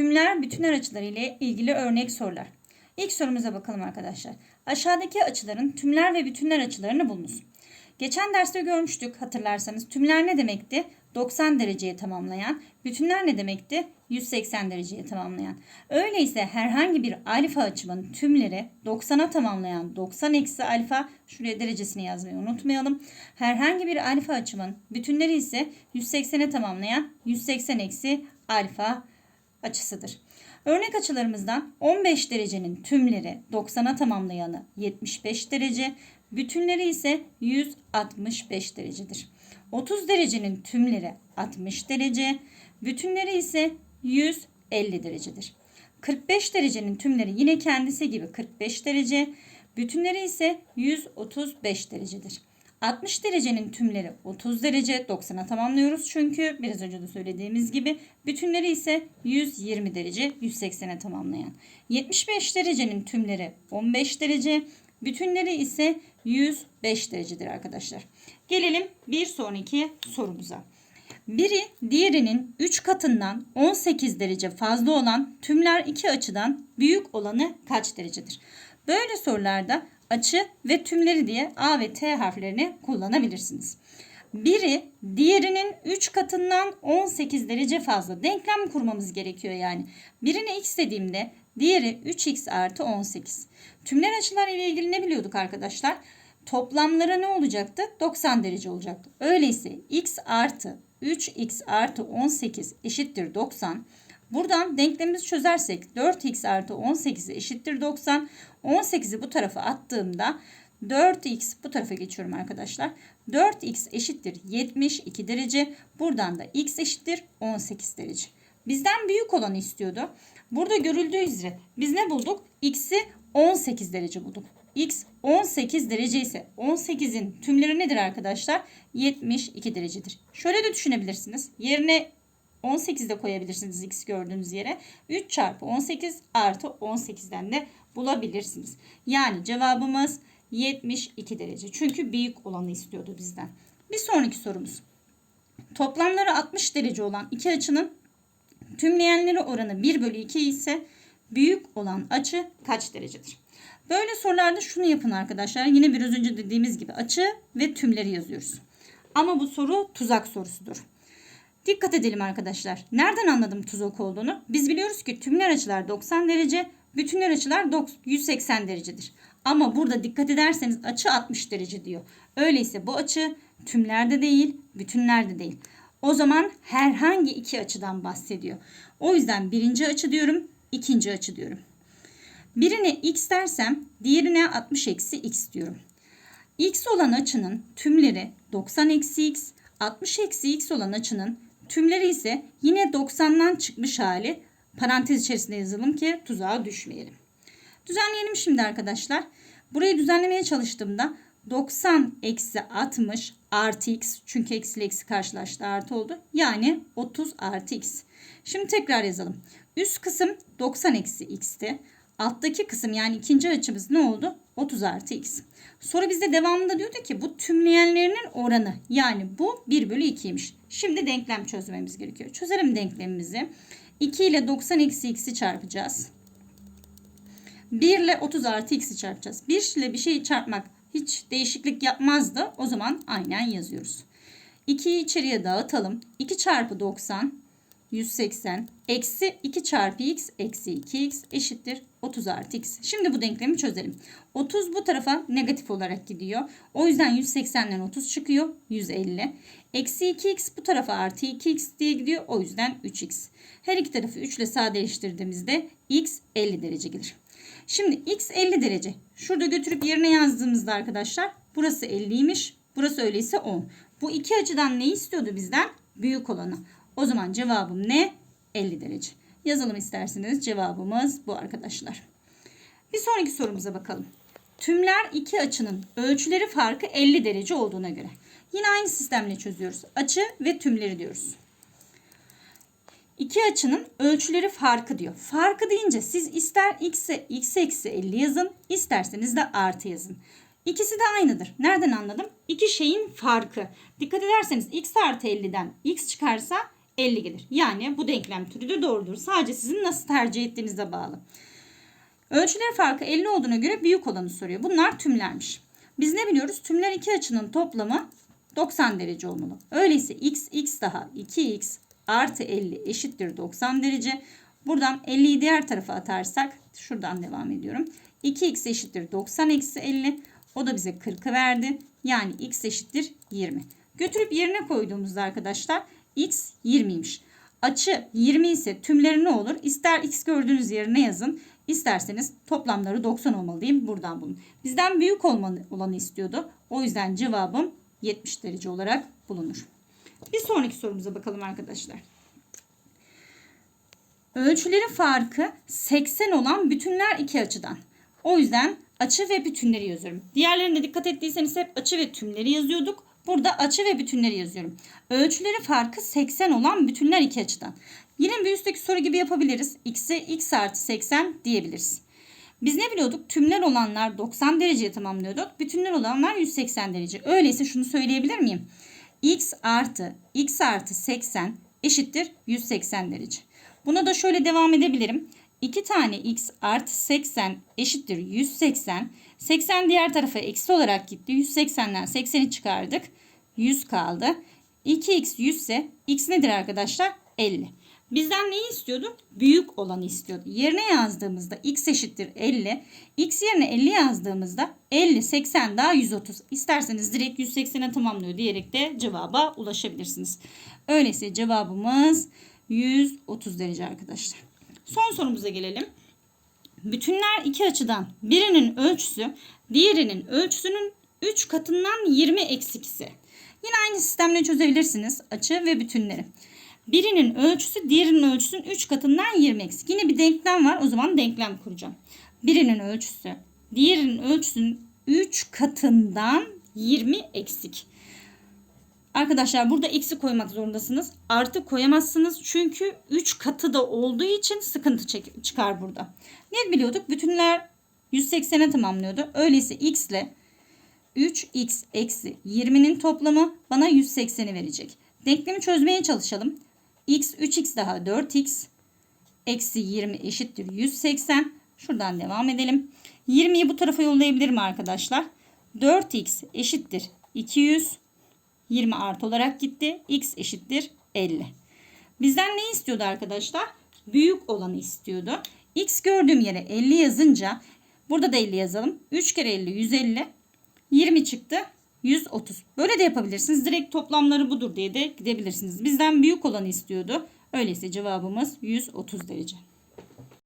Tümler bütünler açıları ile ilgili örnek sorular. İlk sorumuza bakalım arkadaşlar. Aşağıdaki açıların tümler ve bütünler açılarını bulunuz. Geçen derste görmüştük hatırlarsanız. Tümler ne demekti? 90 dereceye tamamlayan. Bütünler ne demekti? 180 dereceye tamamlayan. Öyleyse herhangi bir alfa açımın tümleri 90'a tamamlayan 90 eksi alfa şuraya derecesini yazmayı unutmayalım. Herhangi bir alfa açımın bütünleri ise 180'e tamamlayan 180 eksi alfa açısıdır. Örnek açılarımızdan 15 derecenin tümleri 90'a tamamlayanı 75 derece, bütünleri ise 165 derecedir. 30 derecenin tümleri 60 derece, bütünleri ise 150 derecedir. 45 derecenin tümleri yine kendisi gibi 45 derece, bütünleri ise 135 derecedir. 60 derecenin tümleri 30 derece 90'a tamamlıyoruz çünkü biraz önce de söylediğimiz gibi bütünleri ise 120 derece 180'e tamamlayan. 75 derecenin tümleri 15 derece bütünleri ise 105 derecedir arkadaşlar. Gelelim bir sonraki sorumuza. Biri diğerinin 3 katından 18 derece fazla olan tümler iki açıdan büyük olanı kaç derecedir? Böyle sorularda açı ve tümleri diye A ve T harflerini kullanabilirsiniz. Biri diğerinin 3 katından 18 derece fazla. Denklem kurmamız gerekiyor yani. Birine x dediğimde diğeri 3x artı 18. Tümler açılar ile ilgili ne biliyorduk arkadaşlar? Toplamlara ne olacaktı? 90 derece olacaktı. Öyleyse x artı 3x artı 18 eşittir 90. Buradan denklemimizi çözersek 4x artı 18 eşittir 90. 18'i bu tarafa attığımda 4x bu tarafa geçiyorum arkadaşlar. 4x eşittir 72 derece. Buradan da x eşittir 18 derece. Bizden büyük olanı istiyordu. Burada görüldüğü üzere biz ne bulduk? X'i 18 derece bulduk. X 18 derece ise 18'in tümleri nedir arkadaşlar? 72 derecedir. Şöyle de düşünebilirsiniz. Yerine 18 de koyabilirsiniz x gördüğünüz yere. 3 çarpı 18 artı 18'den de bulabilirsiniz. Yani cevabımız 72 derece. Çünkü büyük olanı istiyordu bizden. Bir sonraki sorumuz. Toplamları 60 derece olan iki açının tümleyenleri oranı 1 bölü 2 ise büyük olan açı kaç derecedir? Böyle sorularda şunu yapın arkadaşlar. Yine biraz önce dediğimiz gibi açı ve tümleri yazıyoruz. Ama bu soru tuzak sorusudur. Dikkat edelim arkadaşlar. Nereden anladım tuzak olduğunu? Biz biliyoruz ki tümler açılar 90 derece, bütünler açılar 180 derecedir. Ama burada dikkat ederseniz açı 60 derece diyor. Öyleyse bu açı tümlerde değil, bütünlerde değil. O zaman herhangi iki açıdan bahsediyor. O yüzden birinci açı diyorum, ikinci açı diyorum. Birine x dersem diğerine 60 eksi x diyorum. x olan açının tümleri 90 eksi x, 60 eksi x olan açının tümleri ise yine 90'dan çıkmış hali parantez içerisinde yazalım ki tuzağa düşmeyelim. Düzenleyelim şimdi arkadaşlar. Burayı düzenlemeye çalıştığımda 90 eksi 60 artı x çünkü eksi eksi karşılaştı artı oldu. Yani 30 artı x. Şimdi tekrar yazalım. Üst kısım 90 eksi x'ti. Alttaki kısım yani ikinci açımız ne oldu? 30 artı x. Soru bizde devamında diyordu ki bu tümleyenlerinin oranı yani bu 1 bölü 2'ymiş. Şimdi denklem çözmemiz gerekiyor. Çözelim denklemimizi. 2 ile 90 eksi x'i çarpacağız. 1 ile 30 artı x'i çarpacağız. 1 ile bir şeyi çarpmak hiç değişiklik yapmazdı. O zaman aynen yazıyoruz. 2'yi içeriye dağıtalım. 2 çarpı 90 180 eksi 2 çarpı x eksi 2x eşittir 30 artı x. Şimdi bu denklemi çözelim. 30 bu tarafa negatif olarak gidiyor. O yüzden 180'den 30 çıkıyor. 150. Eksi 2x bu tarafa artı 2x diye gidiyor. O yüzden 3x. Her iki tarafı 3 ile sadeleştirdiğimizde x 50 derece gelir. Şimdi x 50 derece. Şurada götürüp yerine yazdığımızda arkadaşlar burası 50'ymiş. Burası öyleyse 10. Bu iki açıdan ne istiyordu bizden? Büyük olanı. O zaman cevabım ne? 50 derece. Yazalım isterseniz cevabımız bu arkadaşlar. Bir sonraki sorumuza bakalım. Tümler iki açının ölçüleri farkı 50 derece olduğuna göre. Yine aynı sistemle çözüyoruz. Açı ve tümleri diyoruz. İki açının ölçüleri farkı diyor. Farkı deyince siz ister x'e x eksi 50 yazın, isterseniz de artı yazın. İkisi de aynıdır. Nereden anladım? İki şeyin farkı. Dikkat ederseniz x artı 50'den x çıkarsa 50 gelir. Yani bu denklem türü de doğrudur. Sadece sizin nasıl tercih ettiğinize bağlı. Ölçüleri farkı 50 olduğuna göre büyük olanı soruyor. Bunlar tümlermiş. Biz ne biliyoruz? Tümler iki açının toplamı 90 derece olmalı. Öyleyse x, x daha 2x artı 50 eşittir 90 derece. Buradan 50'yi diğer tarafa atarsak şuradan devam ediyorum. 2x eşittir 90 eksi 50. O da bize 40'ı verdi. Yani x eşittir 20. Götürüp yerine koyduğumuzda arkadaşlar x 20'ymiş. Açı 20 ise tümleri ne olur? İster x gördüğünüz yerine yazın. İsterseniz toplamları 90 olmalı diyeyim. Buradan bulun. Bizden büyük olanı istiyordu. O yüzden cevabım 70 derece olarak bulunur. Bir sonraki sorumuza bakalım arkadaşlar. Ölçüleri farkı 80 olan bütünler iki açıdan. O yüzden açı ve bütünleri yazıyorum. Diğerlerine dikkat ettiyseniz hep açı ve tümleri yazıyorduk. Burada açı ve bütünleri yazıyorum. Ölçüleri farkı 80 olan bütünler iki açıdan. Yine bir üstteki soru gibi yapabiliriz. X'e x artı 80 diyebiliriz. Biz ne biliyorduk? Tümler olanlar 90 dereceye tamamlıyorduk. Bütünler olanlar 180 derece. Öyleyse şunu söyleyebilir miyim? x artı x artı 80 eşittir 180 derece. Buna da şöyle devam edebilirim. 2 tane x artı 80 eşittir 180. 80 diğer tarafa eksi olarak gitti. 180'den 80'i çıkardık. 100 kaldı. 2x 100 ise x nedir arkadaşlar? 50. Bizden neyi istiyordu? Büyük olanı istiyordu. Yerine yazdığımızda x eşittir 50. x yerine 50 yazdığımızda 50, 80 daha 130. İsterseniz direkt 180'e tamamlıyor diyerek de cevaba ulaşabilirsiniz. Öyleyse cevabımız 130 derece arkadaşlar. Son sorumuza gelelim. Bütünler iki açıdan birinin ölçüsü diğerinin ölçüsünün 3 katından 20 eksikse. Yine aynı sistemle çözebilirsiniz açı ve bütünleri. Birinin ölçüsü diğerinin ölçüsünün 3 katından 20 eksik. Yine bir denklem var. O zaman denklem kuracağım. Birinin ölçüsü diğerinin ölçüsünün 3 katından 20 eksik. Arkadaşlar burada eksi koymak zorundasınız. Artı koyamazsınız. Çünkü 3 katı da olduğu için sıkıntı çıkar burada. Ne biliyorduk? Bütünler 180'e tamamlıyordu. Öyleyse x ile 3x eksi 20'nin toplamı bana 180'i verecek. Denklemi çözmeye çalışalım. x 3x daha 4x eksi 20 eşittir 180. Şuradan devam edelim. 20'yi bu tarafa yollayabilirim arkadaşlar. 4x eşittir 200. 20 artı olarak gitti. x eşittir 50. Bizden ne istiyordu arkadaşlar? Büyük olanı istiyordu. x gördüğüm yere 50 yazınca burada da 50 yazalım. 3 kere 50 150. 20 çıktı. 130. Böyle de yapabilirsiniz. Direkt toplamları budur diye de gidebilirsiniz. Bizden büyük olanı istiyordu. Öyleyse cevabımız 130 derece.